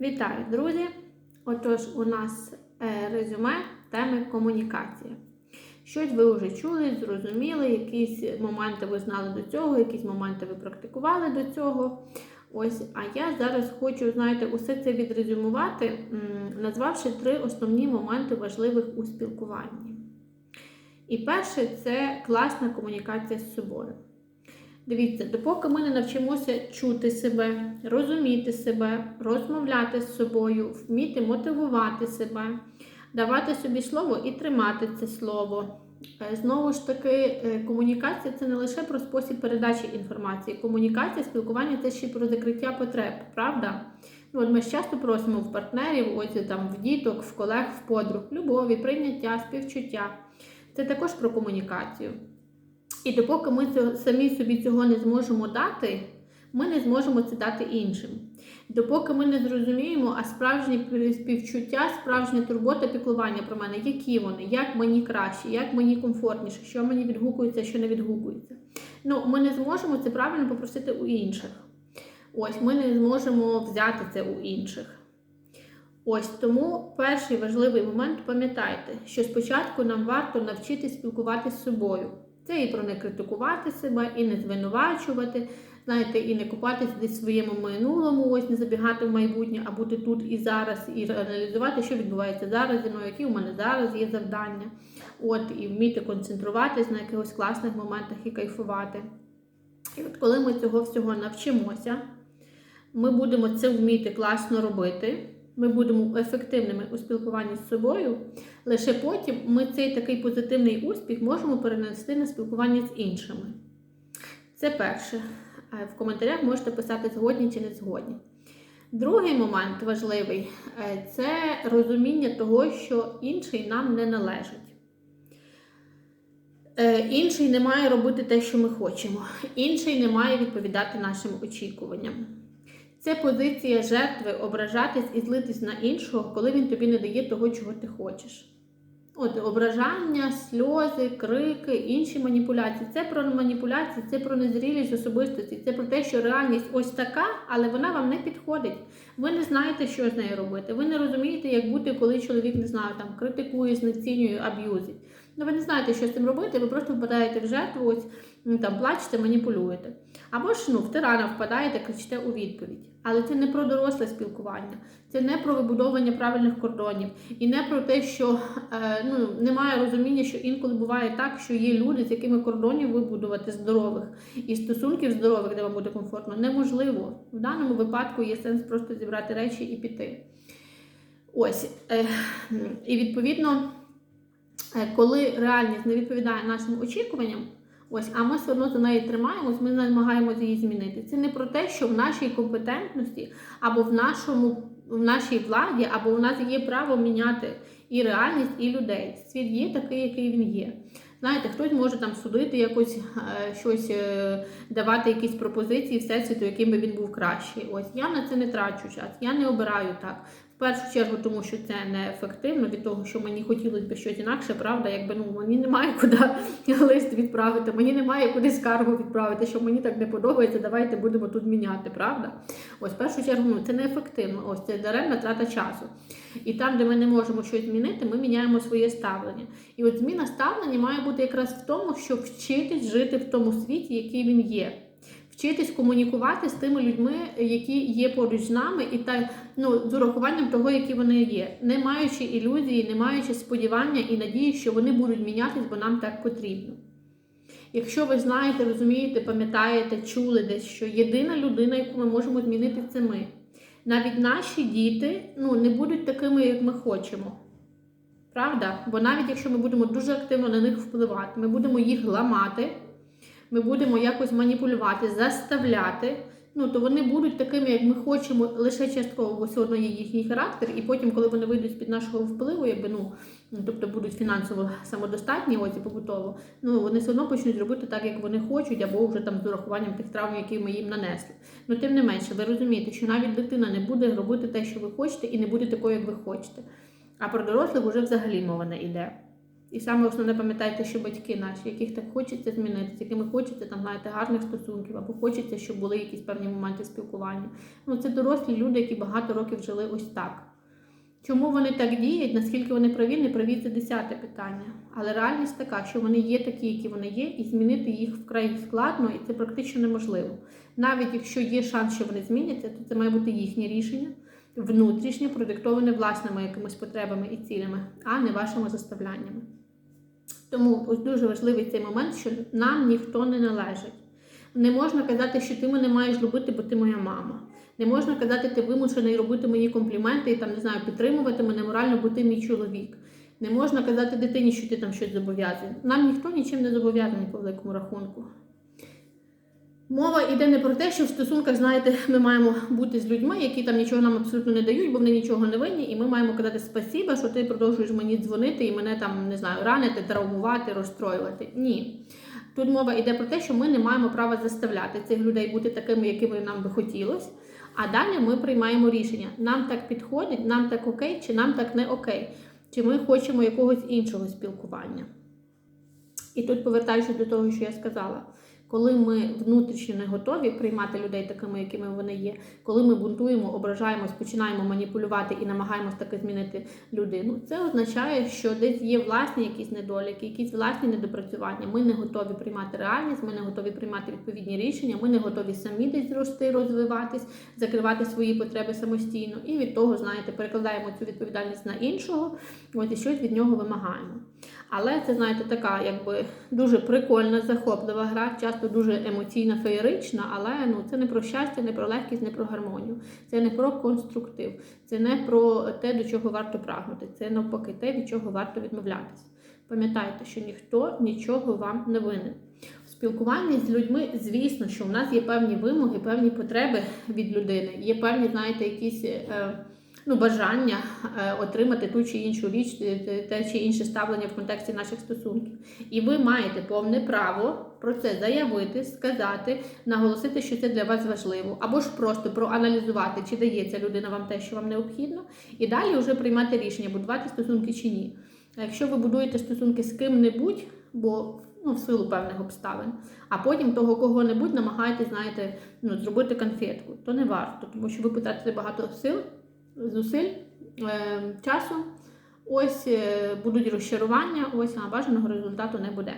Вітаю, друзі! Отож, у нас е, резюме теми комунікація. Щось ви вже чули, зрозуміли, якісь моменти ви знали до цього, якісь моменти ви практикували до цього. Ось, а я зараз хочу, знаєте, усе це відрезюмувати, назвавши три основні моменти важливих у спілкуванні. І перше це класна комунікація з собою. Дивіться, допоки ми не навчимося чути себе, розуміти себе, розмовляти з собою, вміти мотивувати себе, давати собі слово і тримати це слово. Е, Знову ж таки, е, комунікація це не лише про спосіб передачі інформації. Комунікація, спілкування це ще про закриття потреб, правда? Ну, от ми ж часто просимо в партнерів, ось там в діток, в колег, в подруг, любові, прийняття, співчуття. Це також про комунікацію. І допоки ми самі собі цього не зможемо дати, ми не зможемо це дати іншим. Допоки ми не зрозуміємо, а справжнє співчуття, справжня турбота, піклування про мене, які вони, як мені краще, як мені комфортніше, що мені відгукується, що не відгукується. Ну, ми не зможемо це правильно попросити у інших. Ось ми не зможемо взяти це у інших. Ось тому перший важливий момент пам'ятайте, що спочатку нам варто навчитися спілкуватися з собою. Це і про не критикувати себе, і не звинувачувати, знаєте, і не купатися десь в своєму минулому, ось не забігати в майбутнє, а бути тут і зараз, і аналізувати, що відбувається зараз зі мною, які у мене зараз є завдання. От, і вміти концентруватись на якихось класних моментах і кайфувати. І от коли ми цього всього навчимося, ми будемо це вміти класно робити. Ми будемо ефективними у спілкуванні з собою, лише потім ми цей такий позитивний успіх можемо перенести на спілкування з іншими. Це перше. В коментарях можете писати згодні чи не згодні. Другий момент важливий це розуміння того, що інший нам не належить. Інший не має робити те, що ми хочемо. Інший не має відповідати нашим очікуванням. Це позиція жертви ображатись і злитись на іншого, коли він тобі не дає того, чого ти хочеш. От ображання, сльози, крики, інші маніпуляції. Це про маніпуляції, це про незрілість особистості, це про те, що реальність ось така, але вона вам не підходить. Ви не знаєте, що з нею робити. Ви не розумієте, як бути, коли чоловік не знаю, там критикує, знецінює, аб'юзить. Ну, ви не знаєте, що з цим робити, ви просто впадаєте в жертву, ось там плачете, маніпулюєте. Або ж ну, в тирана впадаєте, кричите у відповідь. Але це не про доросле спілкування, це не про вибудовування правильних кордонів і не про те, що е, ну, немає розуміння, що інколи буває так, що є люди, з якими кордонів вибудувати здорових і стосунків здорових, де вам буде комфортно, неможливо. В даному випадку є сенс просто зібрати речі і піти. Ось. Е, і відповідно. Коли реальність не відповідає нашим очікуванням, ось, а ми все одно за неї тримаємось, ми намагаємося її змінити. Це не про те, що в нашій компетентності або в нашому, в нашій владі, або в нас є право міняти і реальність, і людей. Світ є такий, який він є. Знаєте, хтось може там судити якось е, щось, е, давати якісь пропозиції всесвіту, яким би він був кращий. Ось я на це не трачу час, я не обираю так. Першу чергу, тому що це не ефективно від того, що мені хотілося б щось інакше, правда, якби ну мені немає куди лист відправити, мені немає куди скаргу відправити, що мені так не подобається, давайте будемо тут міняти, правда? Ось в першу чергу ну, це не ефективно, ось це даремна трата часу. І там, де ми не можемо щось змінити, ми міняємо своє ставлення. І от зміна ставлення має бути якраз в тому, щоб вчитись жити в тому світі, який він є. Вчитись комунікувати з тими людьми, які є поруч з нами, і та ну з урахуванням того, які вони є, не маючи ілюзії, не маючи сподівання і надії, що вони будуть мінятись, бо нам так потрібно. Якщо ви знаєте, розумієте, пам'ятаєте, чули десь, що єдина людина, яку ми можемо змінити, це ми. Навіть наші діти ну, не будуть такими, як ми хочемо. Правда? Бо навіть якщо ми будемо дуже активно на них впливати, ми будемо їх ламати ми будемо якось маніпулювати, заставляти, ну то вони будуть такими, як ми хочемо, лише частково, бо все одно є їхній характер, і потім, коли вони вийдуть з-під нашого впливу, якби ну, тобто будуть фінансово самодостатні, ось і побутово, ну вони все одно почнуть робити так, як вони хочуть, або вже там з урахуванням тих травм, які ми їм нанесли. Ну, тим не менше, ви розумієте, що навіть дитина не буде робити те, що ви хочете, і не буде такою, як ви хочете. А про дорослих вже взагалі мова не йде. І саме основне пам'ятайте, що батьки наші, яких так хочеться змінити, з якими хочеться там, знаєте, гарних стосунків, або хочеться, щоб були якісь певні моменти спілкування. Ну, це дорослі люди, які багато років жили ось так. Чому вони так діють, наскільки вони праві, не праві, це десяте питання. Але реальність така, що вони є такі, які вони є, і змінити їх вкрай складно, і це практично неможливо. Навіть якщо є шанс, що вони зміняться, то це має бути їхнє рішення, внутрішнє, продиктоване власними якимись потребами і цілями, а не вашими заставляннями. Тому ось дуже важливий цей момент, що нам ніхто не належить. Не можна казати, що ти мене маєш любити, бо ти моя мама. Не можна казати, ти вимушений робити мої компліменти і там не знаю, підтримувати мене морально, бо ти мій чоловік. Не можна казати дитині, що ти там щось зобов'язаний. Нам ніхто нічим не зобов'язаний по великому рахунку. Мова йде не про те, що в стосунках, знаєте, ми маємо бути з людьми, які там нічого нам абсолютно не дають, бо вони нічого не винні, і ми маємо казати спасіба, що ти продовжуєш мені дзвонити і мене там не знаю, ранити, травмувати, розстроювати. Ні. Тут мова йде про те, що ми не маємо права заставляти цих людей бути такими, якими нам би хотілося. А далі ми приймаємо рішення: нам так підходить, нам так окей, чи нам так не окей, чи ми хочемо якогось іншого спілкування. І тут, повертаючись до того, що я сказала, коли ми внутрішньо не готові приймати людей такими, якими вони є, коли ми бунтуємо, ображаємось, починаємо маніпулювати і намагаємось таки змінити людину, це означає, що десь є власні якісь недоліки, якісь власні недопрацювання. Ми не готові приймати реальність, ми не готові приймати відповідні рішення, ми не готові самі десь зрости, розвиватись, закривати свої потреби самостійно. І від того, знаєте, перекладаємо цю відповідальність на іншого, от і щось від нього вимагаємо. Але це, знаєте, така якби дуже прикольна, захоплива гра, часто дуже емоційна, феєрична, але ну це не про щастя, не про легкість, не про гармонію. Це не про конструктив, це не про те, до чого варто прагнути. Це навпаки те, від чого варто відмовлятися. Пам'ятайте, що ніхто нічого вам не винен. В спілкуванні з людьми, звісно, що в нас є певні вимоги, певні потреби від людини, є певні, знаєте, якісь. Е, ну, бажання е, отримати ту чи іншу річ, е, те чи інше ставлення в контексті наших стосунків. І ви маєте повне право про це заявити, сказати, наголосити, що це для вас важливо, або ж просто проаналізувати, чи дається людина вам те, що вам необхідно, і далі вже приймати рішення, будувати стосунки чи ні. А якщо ви будуєте стосунки з ким-небудь, бо ну, в силу певних обставин, а потім того кого-небудь намагаєтесь, знаєте, ну, зробити конфетку, то не варто, тому що ви потратите багато сил зусиль, е, часу. Ось е, будуть розчарування, ось а бажаного результату не буде.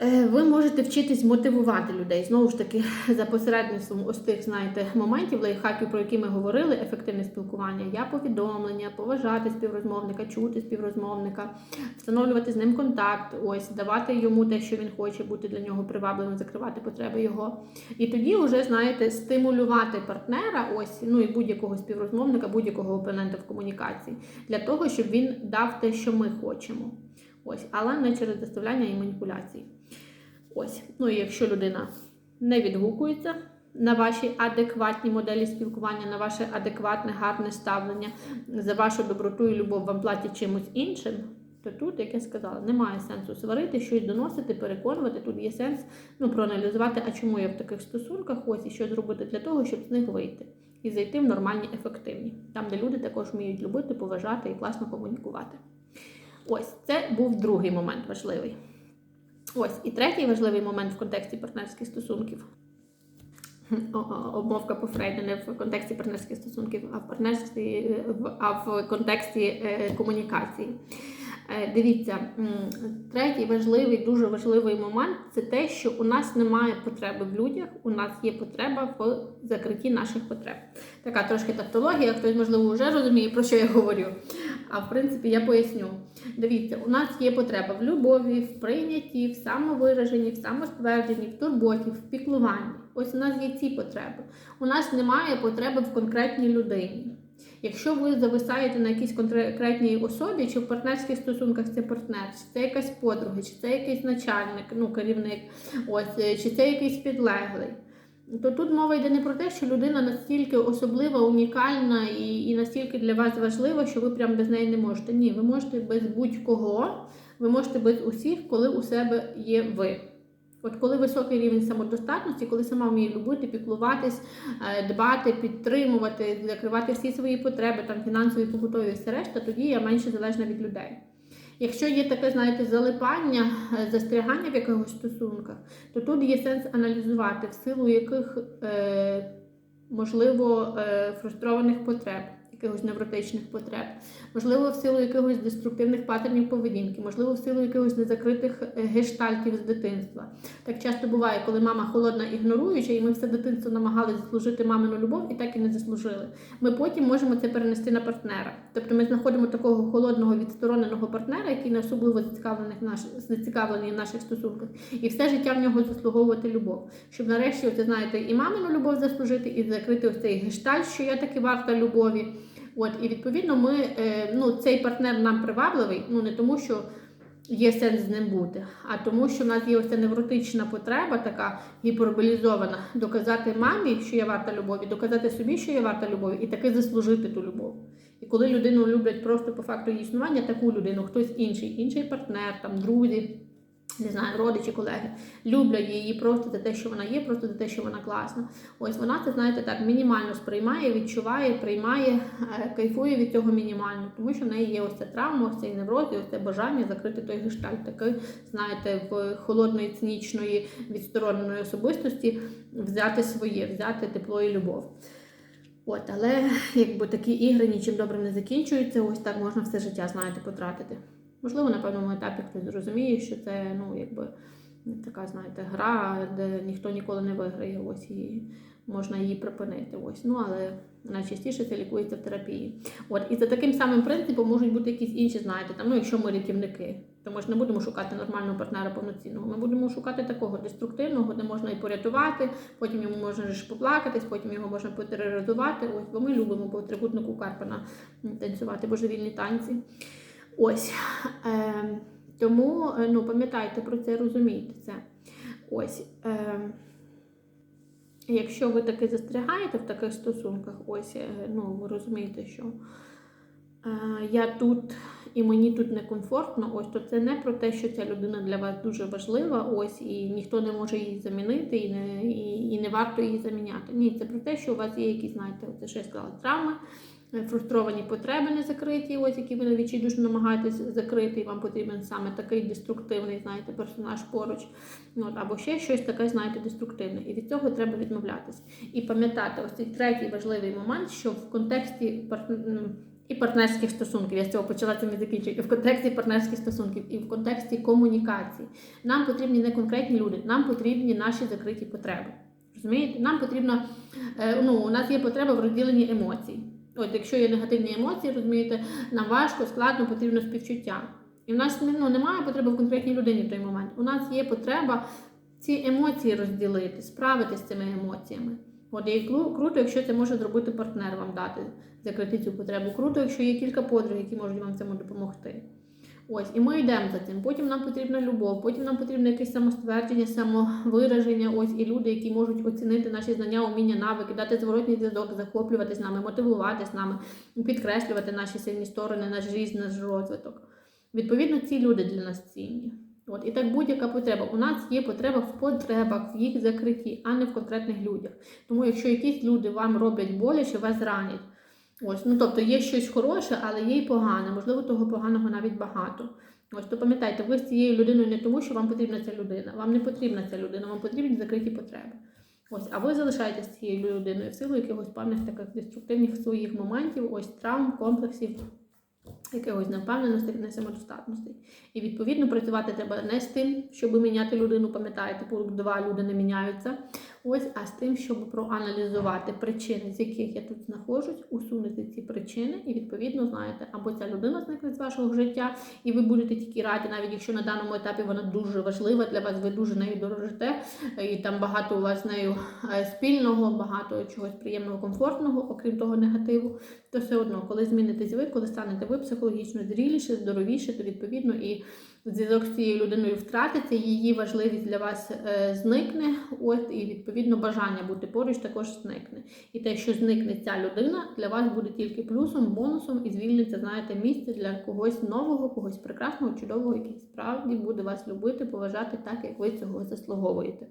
Е, ви можете вчитись мотивувати людей. Знову ж таки, за посередництвом ось тих, знаєте, моментів, лайфхаків, про які ми говорили, ефективне спілкування, я повідомлення, поважати співрозмовника, чути співрозмовника, встановлювати з ним контакт, ось, давати йому те, що він хоче, бути для нього привабливим, закривати потреби його. І тоді вже, знаєте, стимулювати партнера, ось, ну і будь-якого співрозмовника, будь-якого опонента в комунікації, для того, щоб він дав те, що ми хочемо. Ось, але не через заставляння і маніпуляції. Ось, ну і якщо людина не відгукується на ваші адекватні моделі спілкування, на ваше адекватне, гарне ставлення, за вашу доброту і любов вам платять чимось іншим, то тут, як я сказала, немає сенсу сварити, щось доносити, переконувати. Тут є сенс ну, проаналізувати, а чому я в таких стосунках, ось і що зробити для того, щоб з них вийти. І зайти в нормальні, ефективні, там, де люди також вміють любити, поважати і класно комунікувати. Ось це був другий момент важливий. Ось і третій важливий момент в контексті партнерських стосунків. Обмовка по Фрейду не в контексті партнерських стосунків, а в партнерстві, а в контексті е, комунікації. Е, Дивіться, третій важливий, дуже важливий момент це те, що у нас немає потреби в людях, у нас є потреба в закритті наших потреб. Така трошки тавтологія, хтось, можливо, вже розуміє, про що я говорю. А в принципі, я поясню. Дивіться, у нас є потреба в любові, в прийнятті, в самовираженні, в самоствердженні, в турботі, в піклуванні. Ось у нас є ці потреби. У нас немає потреби в конкретній людині. Якщо ви зависаєте на якійсь конкретній особі, чи в партнерських стосунках це партнер, чи це якась подруга, чи це якийсь начальник, ну керівник, ось, чи це якийсь підлеглий, то тут мова йде не про те, що людина настільки особлива, унікальна і і настільки для вас важлива, що ви прям без неї не можете. Ні, ви можете без будь-кого, ви можете без усіх, коли у себе є ви. От коли високий рівень самодостатності, коли сама вміє любити, піклуватись, е, дбати, підтримувати, закривати всі свої потреби, там фінансові, побутові, все решта, тоді я менше залежна від людей. Якщо є таке, знаєте, залипання, е, застрягання в якихось стосунках, то тут є сенс аналізувати, в силу яких, е, можливо, фрустрованих потреб, якихось невротичних потреб, можливо, в силу якихось деструктивних паттернів поведінки, можливо, в силу якихось незакритих е, гештальтів з дитинства. Так часто буває, коли мама холодна ігноруюча, і ми все дитинство намагалися заслужити мамину любов і так і не заслужили. Ми потім можемо це перенести на партнера. Тобто ми знаходимо такого холодного відстороненого партнера, який не особливо зацікавлений в наш, зацікавлений в наших стосунках, і все життя в нього заслуговувати любов. Щоб нарешті, оце, знаєте, і мамину любов заслужити, і закрити ось цей гештальт, що я таки варта любові. От, і відповідно, ми, е, ну, цей партнер нам привабливий, ну не тому, що є сенс з ним бути, а тому, що в нас є ось ця невротична потреба, така гіперболізована, доказати мамі, що я варта любові, доказати собі, що я варта любові, і таки заслужити ту любов. І коли людину люблять просто по факту існування, таку людину, хтось інший, інший партнер, там друзі, не знаю, родичі, колеги, люблять її просто за те, що вона є, просто за те, що вона класна. Ось вона це, знаєте, так мінімально сприймає, відчуває, приймає, е, кайфує від цього мінімально, тому що в неї є ось ця травма, ось цей невроз, і ось це бажання закрити той гештальт, такий, знаєте, в холодної, цинічної, відстороненої особистості взяти своє, взяти тепло і любов. От, але якби такі ігри нічим добрим не закінчуються, ось так можна все життя, знаєте, потратити. Можливо, на певному етапі хтось зрозуміє, що це ну, якби така, знаєте, гра, де ніхто ніколи не виграє. Ось і можна її припинити. Ось. Ну, але найчастіше це лікується в терапії. От, і за таким самим принципом можуть бути якісь інші, знаєте, там, ну, якщо ми рятівники, то ми ж не будемо шукати нормального партнера повноцінного. Ми будемо шукати такого деструктивного, де можна і порятувати, потім йому можна ж поплакатись, потім його можна потероризувати. Ось, бо ми любимо по трикутнику Карпана танцювати божевільні танці. Ось. Е, тому е, ну, пам'ятайте про це, розумійте це. Ось. Е, якщо ви таки застрягаєте в таких стосунках, ось, е, ну, ви розумієте, що е, я тут і мені тут некомфортно, ось, то це не про те, що ця людина для вас дуже важлива, ось, і ніхто не може її замінити, і не, і, і не варто її заміняти. Ні, це про те, що у вас є якісь, знаєте, це я сказала, травми фрустровані потреби не закриті, ось які ви дуже намагаєтесь закрити, і вам потрібен саме такий деструктивний, знаєте, персонаж поруч. От, або ще щось таке, знаєте, деструктивне. І від цього треба відмовлятися. І пам'ятати, ось цей третій важливий момент, що в контексті партнер... і партнерських стосунків, я з цього почала цим і закінчую, і в контексті партнерських стосунків, і в контексті комунікації. Нам потрібні не конкретні люди, нам потрібні наші закриті потреби. Розумієте? Нам потрібно, ну, у нас є потреба в розділенні емоцій. От, якщо є негативні емоції, розумієте, нам важко, складно, потрібно співчуття. І в нас ну, немає потреби в конкретній людині в той момент. У нас є потреба ці емоції розділити, справитися з цими емоціями. От і круто, якщо це може зробити партнер вам дати, закрити цю потребу. Круто, якщо є кілька подруг, які можуть вам цьому допомогти. Ось, і ми йдемо за цим. Потім нам потрібна любов, потім нам потрібно якесь самоствердження, самовираження. Ось і люди, які можуть оцінити наші знання, уміння, навики, дати зворотній зв'язок, захоплюватись нами, мотивувати з нами, підкреслювати наші сильні сторони, наш ріст, наш розвиток. Відповідно, ці люди для нас цінні. От і так будь-яка потреба. У нас є потреба в потребах, в їх закритті, а не в конкретних людях. Тому, якщо якісь люди вам роблять боляче, вас ранять. Ось, ну тобто є щось хороше, але є й погане, можливо, того поганого навіть багато. Ось то пам'ятайте, ви з цією людиною не тому, що вам потрібна ця людина. Вам не потрібна ця людина, вам потрібні закриті потреби. Ось, а ви залишаєтесь цією людиною в силу якихось певних таких деструктивних своїх моментів, ось травм, комплексів, якихось невпевненостей, не самодостатностей. І відповідно працювати треба не з тим, щоб міняти людину, пам'ятаєте, 2 люди не міняються. Ось, а з тим, щоб проаналізувати причини, з яких я тут знаходжусь, усунути ці причини, і відповідно знаєте, або ця людина зникне з вашого життя, і ви будете тільки раді, навіть якщо на даному етапі вона дуже важлива для вас, ви дуже нею дорожите, і там багато у вас нею е, спільного, багато чогось приємного, комфортного, окрім того негативу, то все одно, коли змінитесь ви, коли станете ви психологічно зріліше, здоровіше, то відповідно і зв'язок з цією людиною втратиться, її важливість для вас е, зникне. От і відповідно бажання бути поруч також зникне. І те, що зникне ця людина, для вас буде тільки плюсом, бонусом і звільниться, знаєте, місце для когось нового, когось прекрасного, чудового, який справді буде вас любити, поважати так, як ви цього заслуговуєте.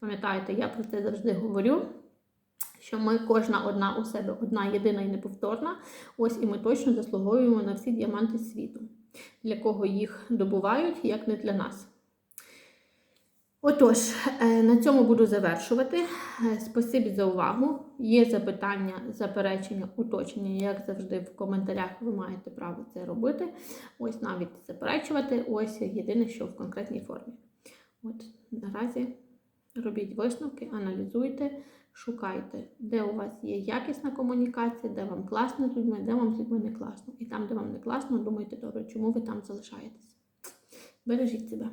Пам'ятайте, я про це завжди говорю. що ми кожна одна у себе одна єдина і неповторна. Ось і ми точно заслуговуємо на всі діаманти світу, для кого їх добувають, як не для нас. Отож, е, на цьому буду завершувати. Е, Спасибі за увагу. Є запитання, заперечення, уточнення, як завжди, в коментарях ви маєте право це робити. Ось навіть заперечувати. Ось єдине, що в конкретній формі. От наразі робіть висновки, аналізуйте, шукайте, де у вас є якісна комунікація, де вам класно з людьми, де вам з людьми не класно. І там, де вам не класно, думайте добре, чому ви там залишаєтесь. Бережіть себе.